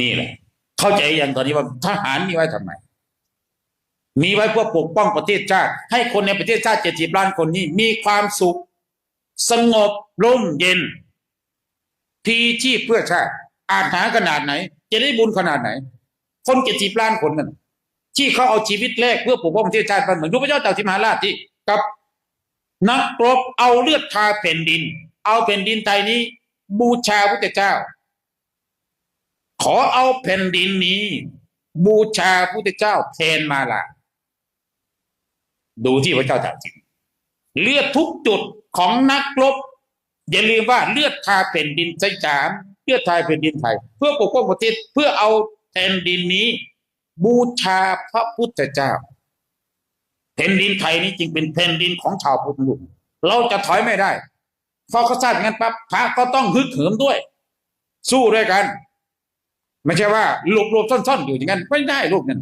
นี่แหละ เข้าใจอย่างตอนนี้ว่าทหารมีไว้ทำไม มีไว้เพื่อปกป้องประเทศชาติ ให้คนในประเทศชาติเจ็ดสิบล้านคนนี้มีความสุข สงบร่มเย็นพีชีพเพื่อชาติ อาจหาขนาดไหน จะได้บุญขนาดไหน คนเจ็ดสิบล้านคนนั่นที่เขาเอาชีวิตแลกเพื่อปกป้องประเทศชาติบ้านเมืองดูพระเจ้าตากสินมหาราชที่กับนักรบเอาเลือดทาแผ่นดิน เอาแผ่นดินไทยนี้ บูชาพระเจ้า ขอเอาแผ่นดินนี้ บูชาพระเจ้าแทนมาละดูที่พระเจ้าตากสินเลือดทุกจุดของนักรบอย่าลืมว่าเลือดทาแผ่นดินใจจามเลือดทาแผ่นดินไทย เพื่อปกป้องประเทศเพื่อเอาแผ่นดินนี้ บูชาพระพุทธเจ้าแผ่นดินไทยนี้จึงเป็นแผ่นดินของชาวพุทธลุงเราจะถอยไม่ได้พอเขาทราบงั้นปั๊บพระก็ต้องฮึกเหิมด้วย สู้ด้วยกัน ไม่ใช่ว่าหลบหลบซ่อนๆอยู่อย่างนั้นไม่ได้ลูกนั้น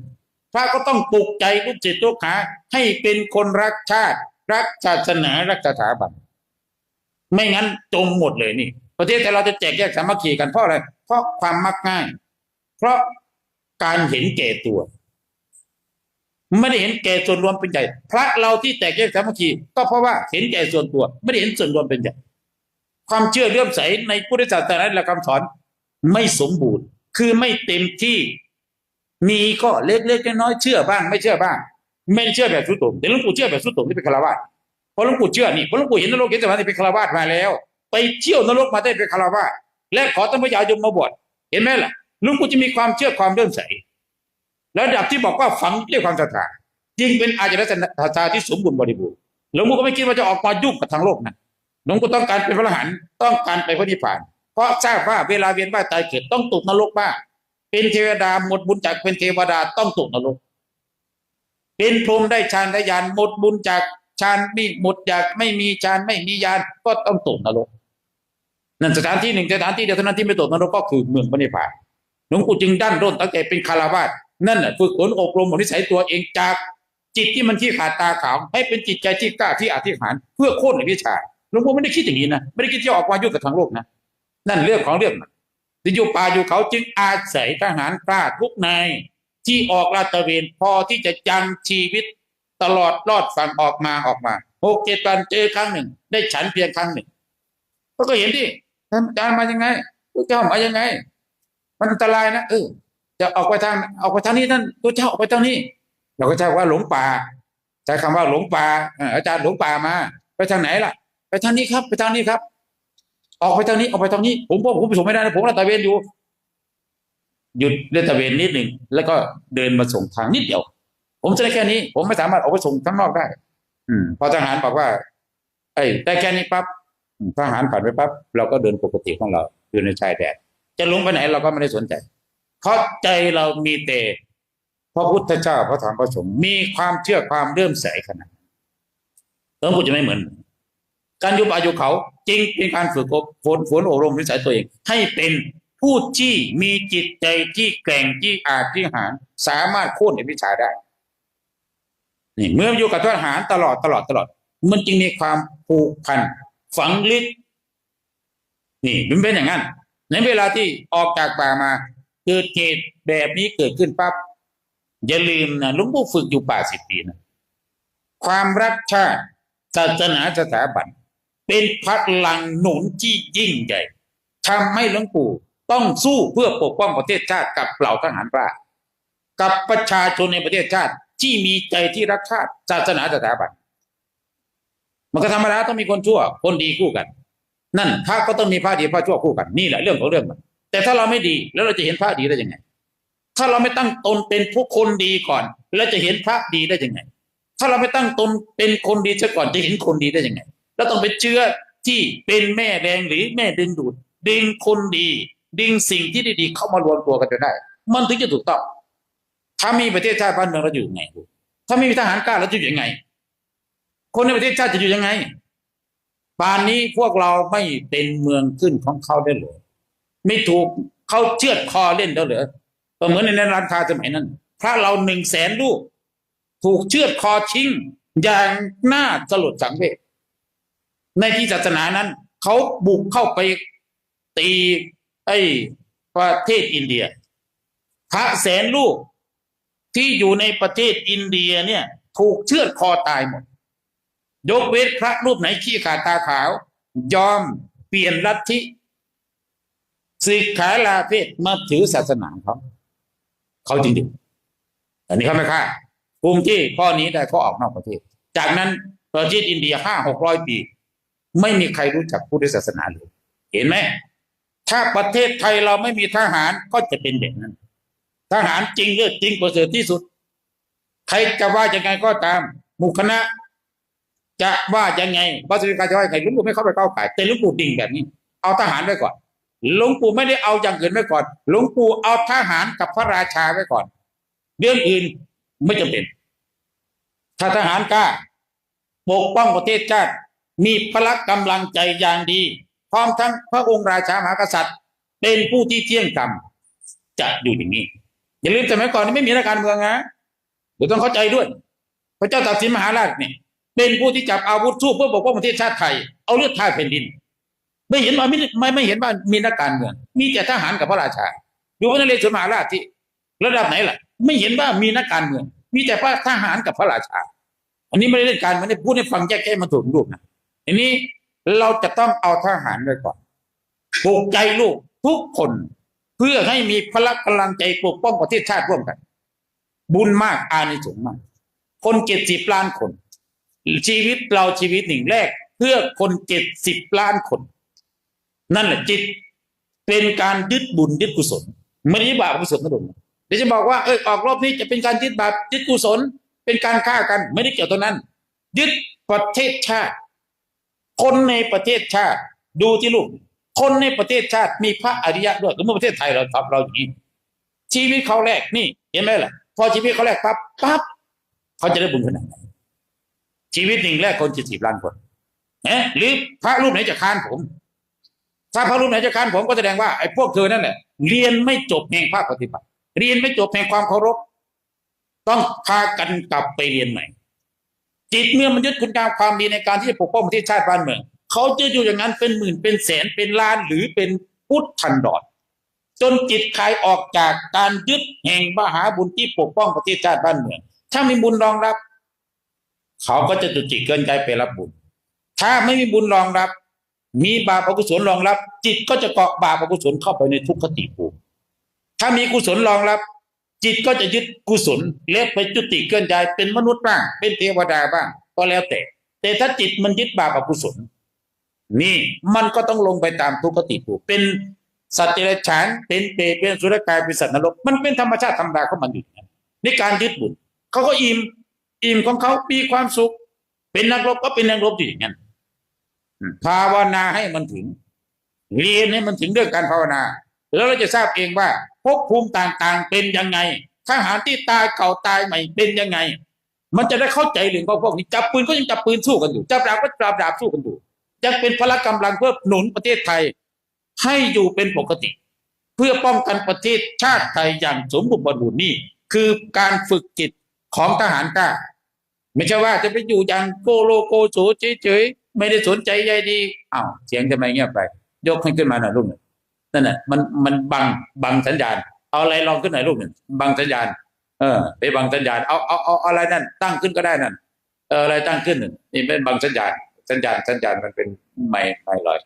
พระก็ต้องปลุกใจลูกจิตลูกหาให้เป็นคนรักชาติ รักศาสนารักสถาบันไม่งั้นจมหมดเลยนี่ ประเทศแต่เราจะแจกแยกสามัคคีกันเพราะอะไร เพราะความมักง่าย เพราะการเห็นแก่ตัว ไม่ได้เห็นแก่ส่วนรวมเป็นใหญ่พระเราที่แตกแยกสามัคคีก็เพราะว่าเห็นแก่ส่วนตัว ไม่ได้เห็นส่วนรวมเป็นใหญ่ความเชื่อเลื่อมใสในพุทธศาสนาและคำสอนไม่สมบูรณ์ คือไม่เต็มที่ มีก็เล็กๆน้อยๆเชื่อบ้าง ไม่เชื่อบ้าง ไม่เชื่อแบบสุดโต่งแต่หลวงปู่เชื่อแบบสุดโต่งที่เป็นคารวะเพราะหลวงปู่เชื่อนี่เพราะหลวงปู่เห็นนรกเห็นสวรรค์ที่เป็นคารวะมาแล้ว ไปเที่ยวนรกมาได้เป็นคารวะและขอท่านพระยายมมาบวชเห็นไหมล่ะหลวงปู่จะมีความเชื่อความเลื่อมใสระดับที่บอกว่าฝังด้วยความศรัทธาจึงเป็นอาจารย์ศรัทธาที่สมบูรณ์บริบูรณ์หลวงปู่ก็ไม่คิดว่าจะออกมายุ่งกับทางโลกนะหลวงปู่ต้องการเป็นพระอรหันต์ต้องการไปพระนิพพาน เพราะทราบว่าเวลาเวียนว่ายตายเกิดต้องตกนรกบ้างเป็นเทวดาหมดบุญจากเป็นเทวดาต้องตกนรก เป็นพรหมได้ฌานได้ญาณหมดบุญจากฌานไม่หมดจากไม่มีฌานไม่มีญาณก็ต้องตกนรกนั่นสถานที่หนึ่งสถานที่เดียวเท่านั้นที่ไม่ตกนรกก็คือเมืองพระนิพพานหลวงปู่จึงดั้นร่นตั้งแต่เป็นคารวาสนั่นฝึกฝนอบรมบนิสัยตัวเองจากจิตที่มันที่ขาดตาขาวให้เป็นจิตใจที่กล้าที่อธิษฐานเพื่อโค่นในวิชาหลวงปู่ไม่ได้คิดอย่างนี้นะไม่ได้คิดที่จะออกมายุ่งกับทางโลกนะ นั่นเรื่องของเรื่องที่อยู่ป่าอยู่เขาจึงอาศัยทหารกล้าทุกนายที่ออกลาดตระเวนพอที่จะยังชีวิตตลอดรอดฝั่งออกมาออกมาหกเจ็ดวันเจอครั้งหนึ่ง ได้ฉันเพียงครั้งหนึ่งก็ก็เห็นดิท่านอาจารย์มายังไงพระเจ้ามายังไง มันอันตรายนะเออจะออกไปทางออกไปทางนี้ท่านตัวเจ้าออกไปทางนี้เราก็ใช้ว่าหลงป่าใช้คำว่าหลงป่าอาจารย์หลงป่ามา ไปทางไหนล่ะ ไปทางนี้ครับ ไปทางนี้ครับ ออกไปทางนี้ออกไปทางนี้ ผมผมผมไปส่งไม่ได้นะผมรัตระเวนอยู่ หยุดเล่นตระเวนนิดหนึ่งแล้วก็เดินมาส่งทางนิดเดียว ผมจะได้แค่นี้ ผมไม่สามารถออกไปส่งข้างนอกได้ อืมพอทหารบอกว่าเอ้ยได้แค่นี้ปั๊บอืมทหารผ่านไปปั๊บเราก็เดินปกติของเราอยู่ในชายแดนจะลงไปไหนเราก็ไม่ได้สนใจเพราะใจเรามีแต่พระพุทธเจ้าพระธรรมพระสงฆ์มีความเชื่อความเลื่อมใสขนาดนั้นหลวงปู่จะไม่เหมือน การอยุบอายุเขาจริงเป็นการฝึกอบฝนฝนอบรมนิสัยตัวเอง ให้เป็นผู้ที่มีจิตใจที่แกร่งที่อาจที่หารสามารถโค่นในวิชาได้นี่เมื่ออยู่กับทหารตลอดตลอดตลอด มันจึงมีความผูกพันฝังลึกนี่มันเป็นอย่างนั้น ในเวลาที่ออกจากป่ามาเกิดเหตุแบบนี้เกิดขึ้นปั๊บอย่าลืมนะลุงปู่ฝึกอยู่ป่าสิบปีนะความรักชาติศาสนาสถาบัน เป็นพลังหนุนที่ยิ่งใหญ่ทำให้หลวงปู่ต้องสู้เพื่อปกป้องประเทศชาติกับเหล่าทหารกล้ากับประชาชนในประเทศชาติที่มีใจที่รักชาติศาสนาสถาบันมันก็ธรรมดาต้องมีคนชั่ว คนดีคู่กัน นั่นพระก็ต้องมีพระดีพระชั่วคู่กันนี่แหละเรื่องของเรื่องมันแต่ถ้าเราไม่ดีแล้วเราจะเห็นพระดีได้ยังไง ถ้าเราไม่ตั้งตนเป็นผู้คนดีก่อน แล้วจะเห็นพระดีได้ยังไง ถ้าเราไม่ตั้งตนเป็นคนดีซะก่อนจะเห็นคนดีได้ยังไง แล้วต้องเป็นเชื้อที่เป็นแม่แรงหรือแม่ดึงดูด ดึงคนดี ดึงสิ่งที่ดีๆเข้ามารวมตัวกันจนได้ มันถึงจะถูกต้อง ถ้ามีประเทศชาติบ้านเมืองเราอยู่ยังไงถ้าไม่มีทหารกล้าเราจะอยู่ยังไง คนในประเทศชาติจะอยู่ยังไงป่านนี้พวกเราไม่เป็นเมืองขึ้นของเขาได้เลยไม่ถูกเขาเชือดคอเล่นแล้วเหรอก็เหมือนในร้านค้าสมัยนั้นพระเราหนึ่งแสนลูก ถูกเชือดคอทิ้งอย่างน่าสลดสังเวช ในที่ศาสนานั้น เขาบุกเข้าไปตีไอ้ประเทศอินเดีย พระแสนลูกที่อยู่ในประเทศอินเดียเนี่ย ถูกเชือดคอตายหมด ยกเว้นพระรูปไหนขี้ขาดตาขาว ยอมเปลี่ยนลัทธิสึกขาลาเพศมาถือศาสนาเขาเขาจริงๆอันนี้เขาไม่ฆ่ากลุ่มที่ข้อนี้ได้เขาออกนอกประเทศ จากนั้นประเทศอินเดียห้าหกร้อยปี ไม่มีใครรู้จักพุทธศาสนาเลย เห็นไหมถ้าประเทศไทยเราไม่มีทหารก็จะเป็นแบบนั้น ทหารจริงเลือจริงประเสริฐที่สุด ใครจะว่ายังไงก็ตามหมู่คณะ จะว่ายังไงพระสุริกาจะว่ายังไงหลุงปู่ไม่เข้าไปเก้าไก่แต่ลุงปู่ดิ่งแบบนี้ เอาทหารไว้ก่อนหลวงปู่ไม่ได้เอาอย่างอื่นไว้ก่อนหลวงปู่เอาทหารกับพระราชาไว้ก่อน เรื่องอื่นไม่จำเป็น ถ้าทหารกล้าปกป้องประเทศชาติ มีพละกำลังใจอย่างดี พร้อมทั้งพระองค์ราชามหากษัตริย์ เป็นผู้ที่เที่ยงธรรมจะอยู่อย่างนี้ อย่าลืมสมัยก่อนนี่ไม่มีนักการเมืองนะเดี๋ยวต้องเข้าใจด้วย พระเจ้าตากสินมหาราชเนี่ยเป็นผู้ที่จับอาวุธสู้เพื่อปกป้องประเทศชาติไทย เอาเลือดทาแผ่นดิน ไม่เห็นว่าไม่ไม่ไม่เห็นว่ามีนักการเมือง มีแต่ทหารกับพระราชาดูพระนเรศวรมหาราชที่ ระดับไหนล่ะ ไม่เห็นว่ามีนักการเมือง มีแต่พระทหารกับพระราชา อันนี้ไม่ได้เล่นการไม่ได้พูดให้ฟังแยกแยะมาถูกรูปนะ อันนี้เราจะต้องเอาทหารไว้ก่อนปลูกใจลูกทุกคน เพื่อให้มีพละกำลังใจปกป้องประเทศชาติร่วมกัน บุญมากอานิสงส์มาก คนเจ็ดสิบล้านคน ชีวิตเราชีวิตหนึ่งแรก เพื่อคนเจ็ดสิบล้านคน นั่นแหละจิตเป็นการยึดบุญยึดกุศลไม่ได้ยึดบาปกุศลนะดุเดี๋ยวจะบอกว่าเออออกรอบนี้จะเป็นการยึดบาปยึดกุศล เป็นการฆ่ากันไม่ได้เกี่ยวตรงนั้น ยึดประเทศชาติ คนในประเทศชาติ ดูที่ลูก คนในประเทศชาติมีพระอริยะด้วยก็เมื่อประเทศไทยเราทำเราอย่างนี้ชีวิตเขาแรกนี่เห็นไหมล่ะ พอชีวิตเขาแรกปั๊บปั๊บเขาจะได้บุญขนาดไหนชีวิตหนึ่งแรกคนเจ็ดสิบล้านคนเอ๊ะหรือพระรูปไหนจะค้านผม ถ้าพระรูปไหนจะค้านผมก็แสดงว่าไอ้พวกเธอนั่นแหละเรียนไม่จบแห่งภาคปฏิบัติ เรียนไม่จบแห่งความเคารพ ต้องพากันกลับไปเรียนใหม่ จิตเมื่อมันยึดคุณงามความดีในการที่จะปกป้องประเทศชาติบ้านเมืองเขาจะอยู่อย่างนั้นเป็นหมื่นเป็นแสนเป็นล้านหรือเป็นพุทธันดรจนจิตคลายออกจากการยึดแห่งมหาบุญที่ปกป้องประเทศชาติบ้านเมือง ถ้ามีบุญรองรับ เขาก็จะจุจิตเกินใจไปรับบุญ ถ้าไม่มีบุญรองรับ มีบาปอกุศลรองรับ จิตก็จะเกาะบาปอกุศลเข้าไปในทุกขติภูมิถ้ามีกุศลรองรับ จิตก็จะยึดกุศลเล็บไปจุติเกินใจเป็นมนุษย์บ้าง เป็นเทวดาบ้าง ก็แล้วแต่ แต่ถ้าจิตมันยึดบาปอกุศล นี่มันก็ต้องลงไปตามทุกขติภูเป็นสัตว์เดรัจฉานเป็นเปรตเป็นสุรกายเป็นสัตว์นรก มันเป็นธรรมชาติธรรมดาของมันอยู่อย่างนั้นในการยึดบุญเขาก็อิ่มอิ่มของเขามีความสุข เป็นนักรบก็เป็นนักรบอยู่อย่างนั้นภาวนาให้มันถึง เรียนให้มันถึงเรื่องการภาวนา แล้วเราจะทราบเองว่า ภพภูมิต่างๆ เป็นยังไงทหารที่ตายเก่าตายใหม่เป็นยังไง มันจะได้เข้าใจเรื่องพวกนี้จับปืนก็ยังจับปืนสู้กันอยู่จับดาบก็จับดาบสู้กันอยู่ยังเป็นพละกำลังเพื่อหนุนประเทศไทย ให้อยู่เป็นปกติ เพื่อป้องกันประเทศชาติไทยอย่างสมบูรณ์บริบูรณ์นี่ คือการฝึกจิตของทหารกล้าไม่ใช่ว่าจะไปอยู่อย่างโกโลโกโสเฉยๆไม่ได้สนใจใยดีอ้าวเสียงทำไมเงียบไป ยกให้ขึ้นมาหน่อยลูกหนึ่ง นั่นแหละมันมันบังบังสัญญาณ เอาอะไรลองขึ้นหน่อยลูกหนึ่งบังสัญญาณ เออ ไปบังสัญญาณเอาเอาเอาอะไรนั่น ตั้งขึ้นก็ได้นั่นเอออะไรตั้งขึ้นหนึ่งนี่เป็นบังสัญญาณ สัญญาณสัญญาณมันเป็นไม่ไม่ลอย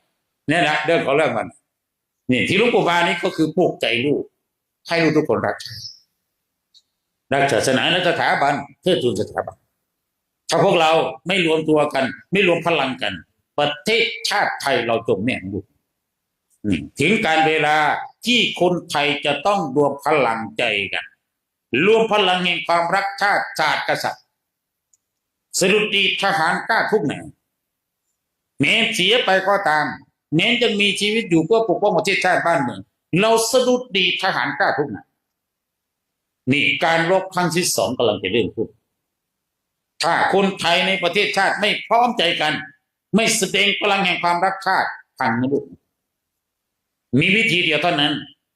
เนี่ยนะเรื่องของเรื่องมัน นี่ที่ลูกปู่มานี่ก็คือปลูกใจลูกให้ลูกทุกคนรักชารักศาสนาและสถาบันเพื่อทูนสถาบันถ้าพวกเราไม่รวมตัวกัน ไม่รวมพลังกัน ประเทศชาติไทยเราจมแน่นอยู่อืม ถึงการเวลาที่คนไทยจะต้องรวมพลังใจกัน รวมพลังแห่งความรักชาติชาติกษัตริย์สรุปดีทหารกล้าทุกแนวแม้เสียไปก็ตามแม้จะมีชีวิตอยู่เพื่อปกป้องประเทศชาติบ้านเมืองเราสะดุดดีทหารกล้าทุกนายนี่การรบครั้งที่สองกำลังจะเริ่มขึ้นถ้าคนไทยในประเทศชาติไม่พร้อมใจกัน ไม่แสดงพลังแห่งความรักชาติพังนะลูก มีวิธีเดียวเท่านั้น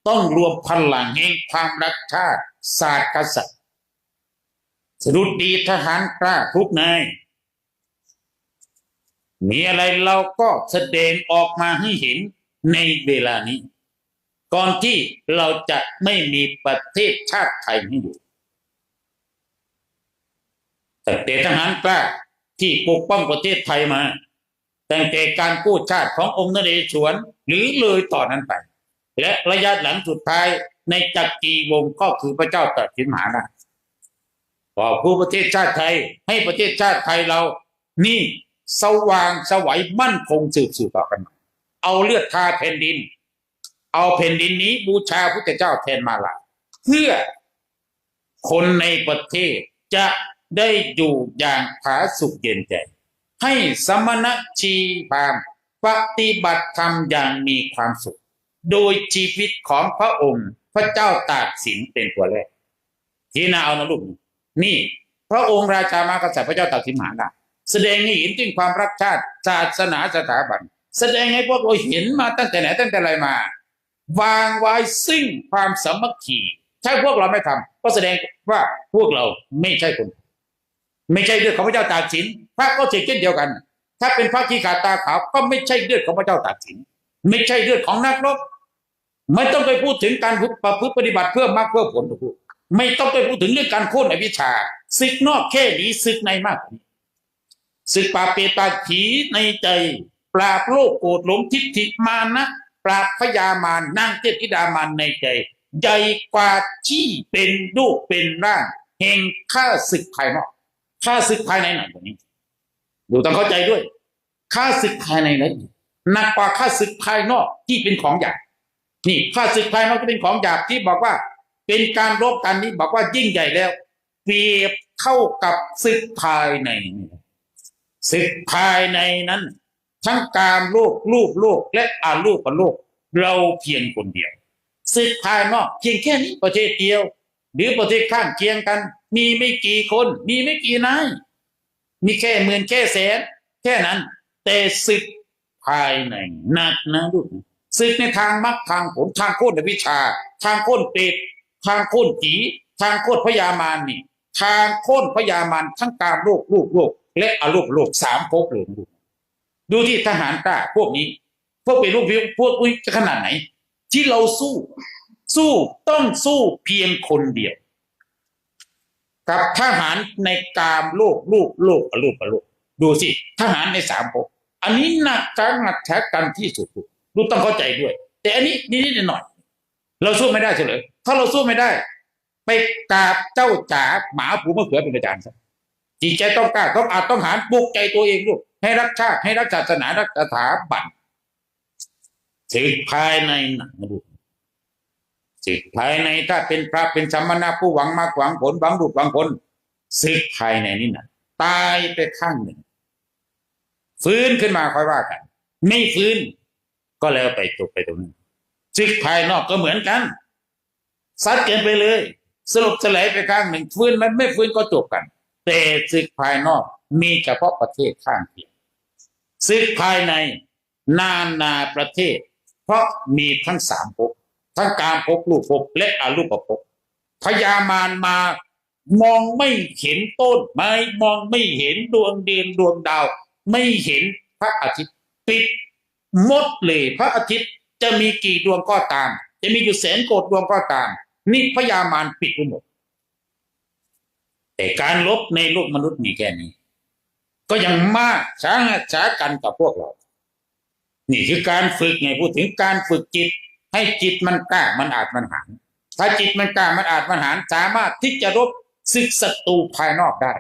ต้องรวมพลังแห่งความรักชาติศาสตร์กษัตริย์สะดุดดีทหารกล้าทุกนายมีอะไรเราก็แสดงออกมาให้เห็นในเวลานี้ ก่อนที่เราจะไม่มีประเทศชาติไทยให้อยู่แต่เตทหารกล้าที่ปกป้องประเทศไทยมา ตั้งแต่การกู้ชาติขององค์นเรศวร หรือเลยต่อนนั้นไป และระยะหลังสุดท้ายในจักรีวงก็คือพระเจ้าตากสินมหาราชบอกผู้ประเทศชาติไทย ให้ประเทศชาติไทยเรา นี่สว่างสวัยมั่นคงสืบสืบต่อกัน เอาเลือดทาแผ่นดิน เอาแผ่นดินนี้บูชาพระเจ้าแทนมาลาเพื่อคนในประเทศจะได้อยู่อย่างผาสุกเย็นใจ ให้สมณชีพาม ปฏิบัติธรรมอย่างมีความสุข โดยชีวิตของพระองค์ พระเจ้าตากสินเป็นตัวแรกที่น่าเอานะลูกนี่ พระองค์ราชามากษัตริย์พระเจ้าตากสินมหาราชแสดงให้เห็นถึงความรักชาติศาสนาสถาบัน แสดงให้พวกเราเห็นมาตั้งแต่ไหนตั้งแต่ไรมา วางไว้ซึ่งความสามัคคีถ้าพวกเราไม่ทำก็แสดงว่าพวกเราไม่ใช่คน ไม่ใช่เลือดของพระเจ้าตากสินพระก็เช่นเดียวกัน ถ้าเป็นพระที่ขาดตาขาวก็ไม่ใช่เลือดของพระเจ้าตากสิน ไม่ใช่เลือดของนักรบไม่ต้องไปพูดถึงการประพฤติปฏิบัติเพื่อมากเพื่อผลทุกไม่ต้องไปพูดถึงเรื่องการโค่นอวิชชาศึกนอกแค่นี้ศึกในมากกว่านี้ศึกปราบเปตาบผีในใจ ปราบโลกโกรธหลงทิฏฐิมานะปราบพยามารนางเทพธิดามารในใจใหญ่กว่าที่เป็นรูปเป็นร่างแห่งข้าศึกภายนอกข้าศึกภายในหนักกว่านี้ ดูต้องเข้าใจด้วยข้าศึกภายในนั้นหนักกว่าข้าศึกภายนอกที่เป็นของหยาบนี่ข้าศึกภายนอกที่เป็นของหยาบที่บอกว่า เป็นการรบกันนี้บอกว่ายิ่งใหญ่แล้ว เปรียบเข้ากับศึกภายในศึกภายในนั้น ทั้งการโลกรูปโลกและอารูปโลก เราเพียงคนเดียวศึกภายนอกเพียงแค่นี้ประเทศเดียว หรือประเทศข้างเคียงกัน มีไม่กี่คน มีไม่กี่นาย มีแค่หมื่นแค่แสนแค่นั้น แต่ศึกภายในหนักนะลูกศึกในทางมรรคทางผลทางโคตรวิชา ทางโค่นเปรตทางโค่นผีทางโค่นพยามารนี่ ทางโค่นพยามารทั้งการโลกรูปโลกและอรูปโลกสามภพเลยดูดูที่ทหารกล้าพวกนี้ พวกเป็นรูปพวกอุ้ยจะขนาดไหน ที่เราสู้ สู้ต้องสู้เพียงคนเดียว กับทหารในกามโลกรูปโลกอรูปอรูปดูสิทหารในสามภพอันนี้หนักจังหนักแท้กันที่สุดดูต้องเข้าใจด้วย แต่อันนี้นิดหน่อย เราสู้ไม่ได้เฉลยถ้าเราสู้ไม่ได้ ไปกราบเจ้าจ๋าหมาผูมะเขือเป็นอาจารย์ซะจิตใจต้องกล้าต้องอาจต้องหารปลุกใจตัวเองลูกให้รักชาติให้รักศาสนารักสถาบันสึกภายในหนักลูก สึกภายในถ้าเป็นพระเป็นสมณะผู้หวังมากหวังผลหวังดุจหวังผลสึกภายในนี่นะตายไปข้างหนึ่ง ฟื้นขึ้นมาค่อยว่ากัน ไม่ฟื้น ก็แล้วไปจบไปตรงนั้นศึกภายนอกก็เหมือนกันซัดกินไปเลย สรุปสลายไปข้างหนึ่ง ฟื้นมันไม่ฟื้นก็จบกัน แต่ศึกภายนอกมีเฉพาะประเทศข้างเคียงศึกภายในนานาประเทศ เพราะมีทั้งสามภพ ทั้งการภพรูปภพและอรูปภพพยามารมามองไม่เห็นต้นไม้มองไม่เห็นดวงเดือนดวงดาว ไม่เห็นพระอาทิตย์ปิดหมดเลยพระอาทิตย์จะมีกี่ดวงก็ตาม จะมีอยู่แสนโกดดวงก็ตาม นี่พยามารปิดไปหมด แต่การลบในโลกมนุษย์มีแค่นี้ ก็ยังมากช้าช้ากันกับพวกเรา นี่คือการฝึกไงพูดถึงการฝึกจิต ให้จิตมันกล้ามันอาจมันหานถ้าจิตมันกล้ามันอาจมันหานสามารถที่จะรบศึกศัตรูภายนอกได้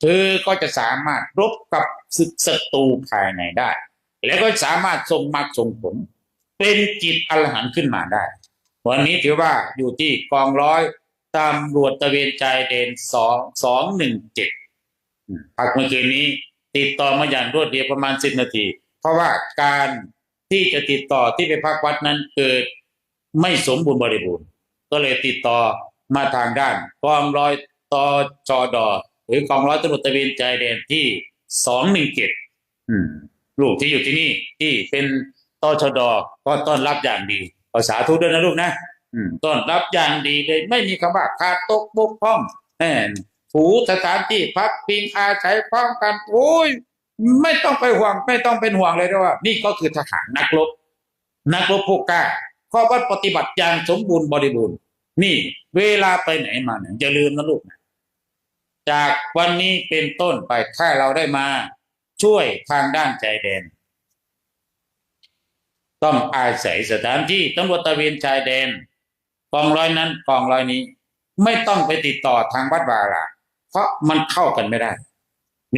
เธอก็จะสามารถรบกับศึกศัตรูภายในได้ แล้วก็สามารถส่งมาส่งผล เป็นจิตอรหันต์ขึ้นมาได้ วันนี้ถือว่าอยู่ที่กองร้อยตำรวจตะเวนชายแดนสองสองหนึ่งเจ็ดพักเมื่อคืนนี้ ติดต่อมาอย่างรวดเร็วประมาณสิบนาที เพราะว่าการ ที่จะติดต่อที่ไปพักวัดนั้นเกิดไม่สมบูรณ์บริบูรณ์ ก็เลยติดต่อมาทางด้านกองร้อยตอจอดอหรือกองร้อยตำรวจตะเวนชายแดนที่สองหนึ่งเจ็ดลูกที่อยู่ที่นี่ที่เป็นตชดก็ต้อนรับอย่างดีภาษาทุกด้วยนะลูกนะอืมต้อนรับอย่างดีเลย ไม่มีคำว่าขาดตกบกพร่องแหมถูสถานที่พักพิงอาศัยพร้อมกันโอ้ย ไม่ต้องไปห่วงไม่ต้องเป็นห่วงเลยด้วยว่า นี่ก็คือทหารนักรบนักรบผู้กล้าข้อวัดปฏิบัติอย่างสมบูรณ์บริบูรณ์ นี่ เวลาไปไหนมาเนี่ยอย่าลืมนะลูกนะจากวันนี้เป็นต้นไปถ้าเราได้มา ช่วยทางด้านชายแดน ต้องอาศัยสถานที่ตำรวจตระเวนชายแดนกองร้อยนั้นกองร้อยนี้ ไม่ต้องไปติดต่อทางวัดวาอาเพราะมันเข้ากันไม่ได้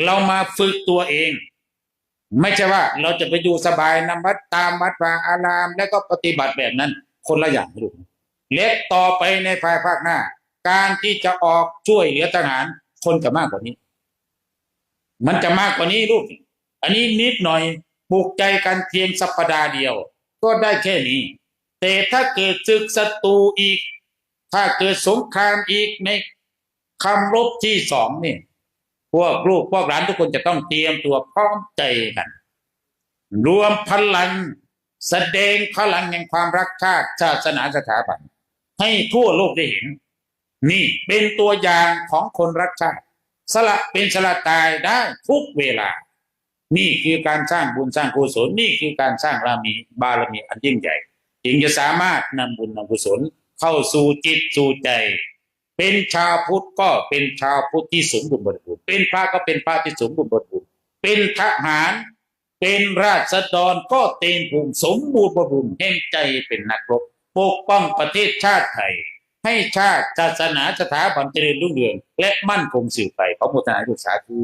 เรามาฝึกตัวเอง ไม่ใช่ว่าเราจะไปอยู่สบายนำวัดตามวัดวาอาราม แล้วก็ปฏิบัติแบบนั้น คนละอย่างลูกเล็กต่อไปในภายภาคหน้า การที่จะออกช่วยเหลือทหาร คนจะมากกว่านี้ มันจะมากกว่านี้ลูกอันนี้นิดหน่อยปลูกใจกันเพียงสัปดาห์เดียว ก็ได้แค่นี้ แต่ถ้าเกิดศึกศัตรูอีก ถ้าเกิดสงครามอีกในคำรบที่สองนี่ พวกลูกพวกหลานทุกคนจะต้องเตรียมตัวพร้อมใจกัน รวมพลังแสดงพลังแห่งความรักชาติศาสนาสถาบัน ให้ทั่วโลกได้เห็น นี่เป็นตัวอย่างของคนรักชาติ สละเป็นสละตายได้ทุกเวลา นี่คือการสร้างบุญสร้างกุศลนี่คือการสร้างรามีบารมีอันยิ่งใหญ่ จึงจะสามารถนำบุญนำกุศลเข้าสู่จิตสู่ใจ เป็นชาวพุทธก็เป็นชาวพุทธที่สมบูรณ์บริบูรณ์เป็นพระก็เป็นพระที่สมบูรณ์บริบูรณ์เป็นทหาร เป็นราษฎรก็เต็มภูมิสมบูรณ์บริบูรณ์แห่งใจเป็นนักรบปกป้องประเทศชาติไทย ให้ชาติศาสนาสถาบันเจริญรุ่งเรือง และมั่นคงสืบไปขอโมทนาด้วยสาธุ